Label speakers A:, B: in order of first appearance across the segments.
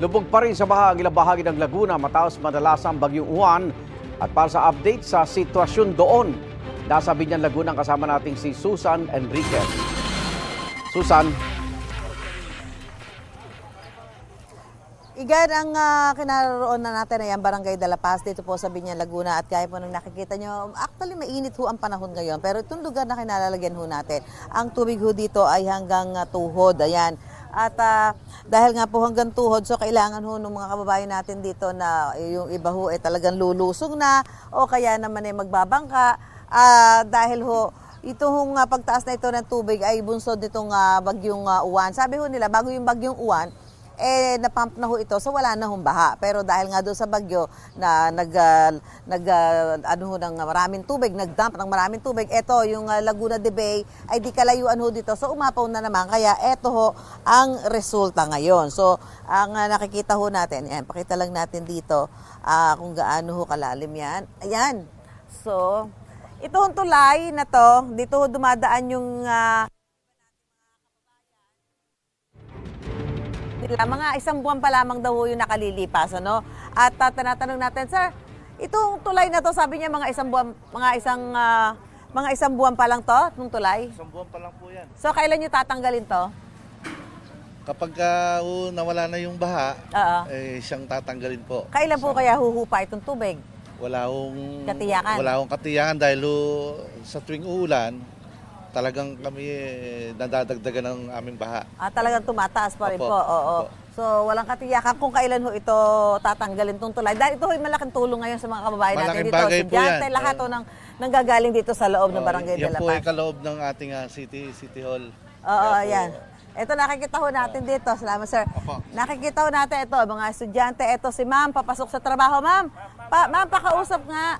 A: Lubog pa rin sa bahagi ilang bahagi ng Laguna matapos madalasang bagyong Juan. At para sa update sa sitwasyon doon, nasa Binyan Laguna kasama nating si Susan Enriquez. Susan,
B: Igan ang uh, kinaroon na natin ay ang Barangay de la Paz dito po sa Binyan, Laguna at kaya po nang nakikita nyo, actually mainit ho ang panahon ngayon pero itong lugar na kinalalagyan ho natin, ang tubig ho dito ay hanggang uh, tuhod, ayan. At ah, dahil nga po hanggang tuhod, so kailangan ho ng mga kababayan natin dito na yung iba ho ay talagang lulusong na o kaya naman ay magbabangka Ah, dahil ho ito hong ah, pagtaas na ito ng tubig ay bunsod nitong ah, bagyong ah, uwan. Sabi ho nila, bago yung bagyong uwan, eh napump na ho ito. So wala na hong baha. Pero dahil nga doon sa bagyo na nag ah, nag ah, ano ho ng maraming tubig nagdump ng maraming tubig eto yung ah, Laguna de Bay ay di kalayuan ho dito. So umapaw na naman. Kaya eto ho ang resulta ngayon. So ang ah, nakikita ho natin yan pakita lang natin dito ah, kung gaano ho kalalim yan. Ayan. So ito hong tulay na to. Dito dumadaan yung ah, nila. Mga isang buwan pa lamang daw yung nakalilipas, ano? At uh, tinatanong natin, sir, itong tulay na to, sabi niya mga isang buwan, mga isang, ah, mga isang buwan pa lang to, itong tulay.
C: Isang buwan pa lang po yan.
B: So, kailan niyo tatanggalin to?
C: Kapag ah, uh, nawala na yung baha,
B: Oo.
C: eh, siyang tatanggalin po.
B: Kailan po kaya huhupa itong tubig?
C: Wala hong
B: Katiyakan.
C: Wala hong katiyakan dahil ho, sa tuwing uulan, talagang kami eh, nadadagdagan ng aming baha.
B: Ah, talagang tumataas pa rin
C: Opo,
B: po. Oo.
C: opo.
B: So, walang katiyakan kung kailan ho ito tatanggalin tong tulay. Dahil ito ay malaking tulong ngayon sa mga kababayan natin
C: Malaking
B: dito.
C: bagay po
B: Estudyante,
C: yan.
B: lahat ho nang nanggagaling dito sa loob ng Barangay de
C: yan
B: la
C: po ay
B: Paz.
C: kaloob ng ating ah, city city hall.
B: Oo,
C: Kaya po.
B: Ito nakikita ho natin dito. Salamat, sir.
C: Opo.
B: Nakikita ho natin ito, mga estudyante. Ito si ma'am, papasok sa trabaho. Ma'am, pa, ma'am, pakausap nga.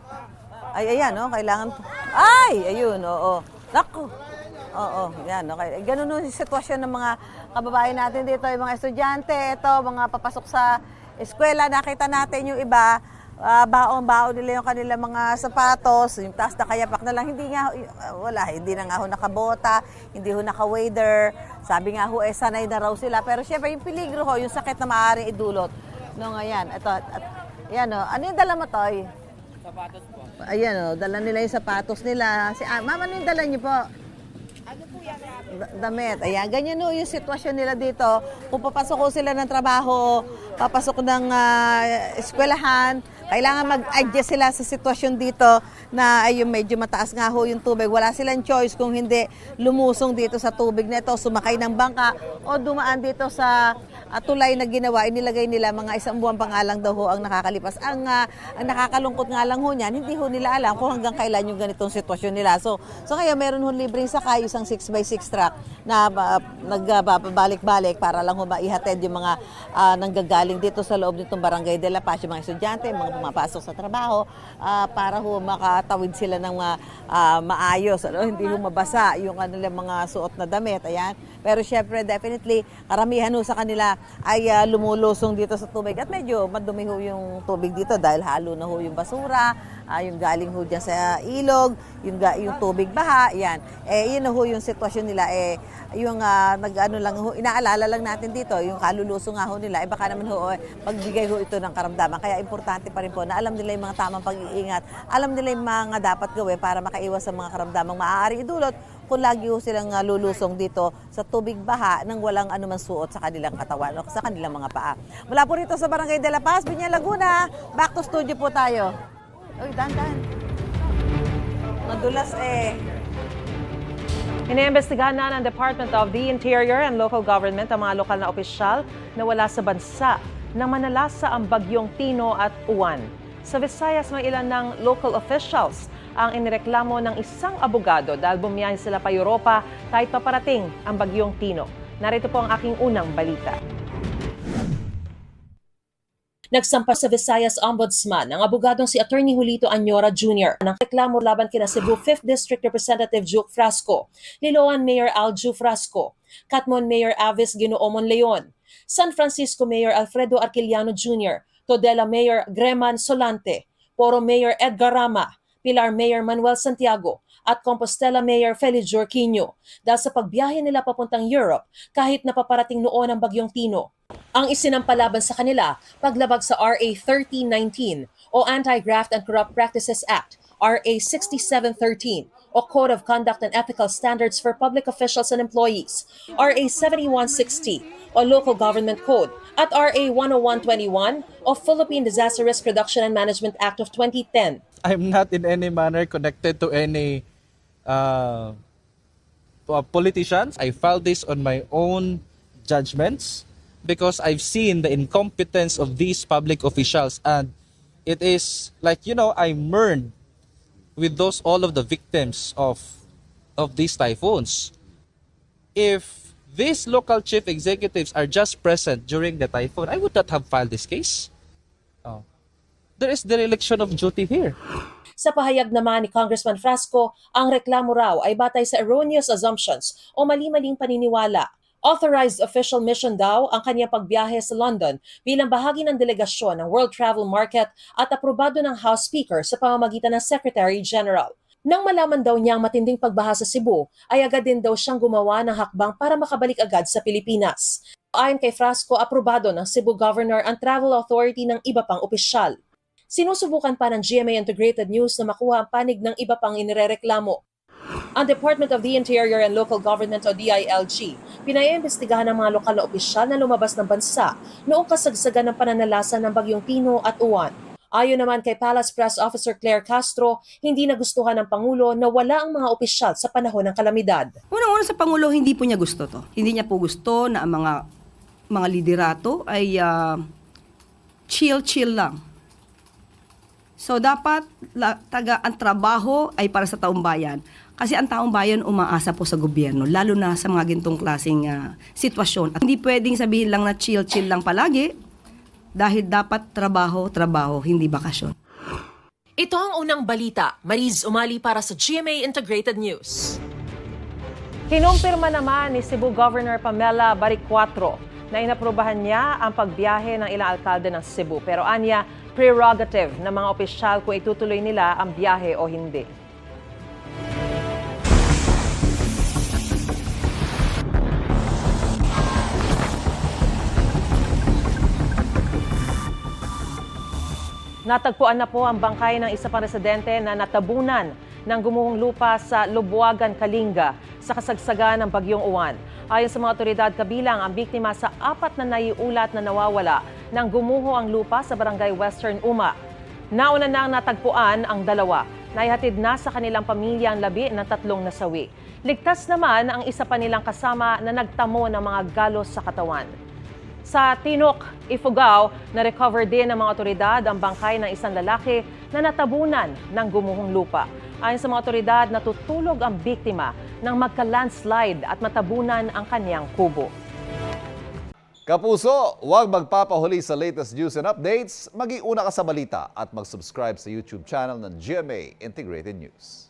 B: Ay, ayan, oh, kailangan. Ay, ayun, oo. Naku. Oo, yan, okay. Ganun yung sitwasyon ng mga kababayan natin dito, yung mga estudyante, ito, mga papasok sa eskwela. Nakita natin yung iba, ah, baon-baon nila yung kanilang mga sapatos, yung taas na kayapak na lang. Hindi nga, uh, wala, hindi na nga ho nakabota, hindi ho naka-wader. Sabi nga ho, eh, sanay na raw sila. Pero syempre, yung peligro ho, yung sakit na maaaring idulot. No, ayan, ito, at, ayan, oh. ano yung dala mo, Toy? Sapatos po. Ayan, oh, dala nila yung sapatos nila. Si, ah, mama, ano yung dala niyo po? Da- damit. Ayan, ganyan no yung sitwasyon nila dito. Kung papasok ko sila ng trabaho, papasok ng ah, eskwelahan, kailangan mag-adjust sila sa sitwasyon dito na ay yung medyo mataas nga ho yung tubig. Wala silang choice kung hindi lumusong dito sa tubig na ito, sumakay ng bangka o dumaan dito sa ah, tulay na ginawa. Inilagay nila mga isang buwan pa nga lang daw ho ang nakakalipas. Ang, ah, ang nakakalungkot nga lang ho niyan, hindi ho nila alam kung hanggang kailan yung ganitong sitwasyon nila. So, so kaya meron ho libreng sakay, isang 6x6 truck na uh, nagbabalik-balik para lang ho maihatid yung mga ah, nanggagaling dito sa loob nitong Barangay de la Paz, yung mga estudyante, mga pumapasok sa trabaho, ah, para ho makatawid sila ng mga ah, maayos, ano, hindi ho mabasa yung kanilang mga suot na damit, ayan. Pero syempre, definitely, karamihan ho sa kanila ay ah, lumulusong dito sa tubig at medyo madumi ho yung tubig dito dahil halo na ho yung basura, ah, yung galing ho dyan sa ilog, yung, yung tubig baha, yan. Eh, yun na ho yung sitwasyon nila, eh, yung ah, nag-ano lang ho, inaalala lang natin dito, yung kaluluso nga ho nila, eh baka naman ho, eh, pagbigay ho ito ng karamdaman. Kaya importante pa rin po na alam nila yung mga tamang pag-iingat, alam nila yung mga dapat gawin para makaiwas sa mga karamdamang maaari idulot kung lagi silang ah, lulusong dito sa tubig baha nang walang anumang suot sa kanilang katawan o sa kanilang mga paa. Mula po rito sa Barangay de la Paz, Binyan Laguna, back to studio po tayo. Uy, dandan. Madulas eh.
D: Iniimbestigahan na ng Department of the Interior and Local Government ang mga lokal na opisyal na wala sa bansa na manalasa ang bagyong Tino at Uwan. Sa Visayas, may ilan ng local officials ang inireklamo ng isang abogado dahil bumiyahe sila pa Europa kahit paparating ang bagyong Tino. Narito po ang aking unang balita.
E: Nagsampa sa Visayas Ombudsman ang abogadong si Attorney Julito Anyora Jr. ng reklamo laban kina Cebu 5th District Representative Juke Frasco, Liloan Mayor Alju Frasco, Katmon Mayor Avis Ginoomon Leon, San Francisco Mayor Alfredo Arquiliano Jr., Todela Mayor Greman Solante, Poro Mayor Edgar Rama, Pilar Mayor Manuel Santiago at Compostela Mayor Feliz Jorquinho dahil sa pagbiyahe nila papuntang Europe kahit napaparating noon ang bagyong Tino. Ang isinampalaban sa kanila paglabag sa RA 1319 o Anti-Graft and Corrupt Practices Act, RA 6713 o Code of Conduct and Ethical Standards for Public Officials and Employees, RA 7160 o Local Government Code, at RA 10121 o Philippine Disaster Risk Reduction and Management Act of 2010.
F: I'm not in any manner connected to any uh, politicians. I filed this on my own judgments because I've seen the incompetence of these public officials and it is like you know I mourned with those all of the victims of of these typhoons. If these local chief executives are just present during the typhoon, I would not have filed this case. There is dereliction of duty here.
E: Sa pahayag naman ni Congressman Frasco, ang reklamo raw ay batay sa erroneous assumptions o mali-maling paniniwala. Authorized official mission daw ang kanyang pagbiyahe sa London bilang bahagi ng delegasyon ng World Travel Market at aprobado ng House Speaker sa pamamagitan ng Secretary General. Nang malaman daw niya ang matinding pagbaha sa Cebu, ay agad din daw siyang gumawa ng hakbang para makabalik agad sa Pilipinas. Ayon kay Frasco, aprobado ng Cebu Governor ang travel authority ng iba pang opisyal. Sinusubukan pa ng GMA Integrated News na makuha ang panig ng iba pang inirereklamo. Ang Department of the Interior and Local Government o DILG, pinaiimbestigahan ng mga lokal na opisyal na lumabas ng bansa noong kasagsagan ng pananalasa ng bagyong Tino at Uwan. Ayon naman kay Palace Press Officer Claire Castro, hindi nagustuhan ng Pangulo na wala ang mga opisyal sa panahon ng kalamidad.
G: Unang-una sa Pangulo, hindi po niya gusto to. Hindi niya po gusto na ang mga mga liderato ay ah, chill-chill lang. So dapat la, taga ang trabaho ay para sa taong bayan. Kasi ang taong bayan umaasa po sa gobyerno, lalo na sa mga gintong klaseng ah, sitwasyon. At hindi pwedeng sabihin lang na chill-chill lang palagi dahil dapat trabaho, trabaho, hindi bakasyon.
E: Ito ang unang balita. Mariz Umali para sa GMA Integrated News.
D: Kinumpirma naman ni Cebu Governor Pamela Baricuatro na inaprubahan niya ang pagbiyahe ng ilang alkalde ng Cebu. Pero anya, prerogative ng mga opisyal kung itutuloy nila ang biyahe o hindi. Natagpuan na po ang bangkay ng isa pang residente na natabunan ng gumuhong lupa sa Lubuagan, Kalinga sa kasagsagan ng Bagyong Uwan. Ayon sa mga otoridad, kabilang ang biktima sa apat na naiulat na nawawala nang gumuho ang lupa sa barangay Western Uma. Nauna nang natagpuan ang dalawa. Naihatid na sa kanilang pamilya ang labi ng tatlong nasawi. Ligtas naman ang isa pa nilang kasama na nagtamo ng mga galos sa katawan. Sa Tinok, Ifugao, na-recover din ng mga otoridad ang bangkay ng isang lalaki na natabunan ng gumuhong lupa. Ayon sa mga otoridad, natutulog ang biktima nang magka-landslide at matabunan ang kanyang kubo.
H: Kapuso, huwag magpapahuli sa latest news and updates. Maging una ka sa balita at mag-subscribe sa YouTube channel ng GMA Integrated News.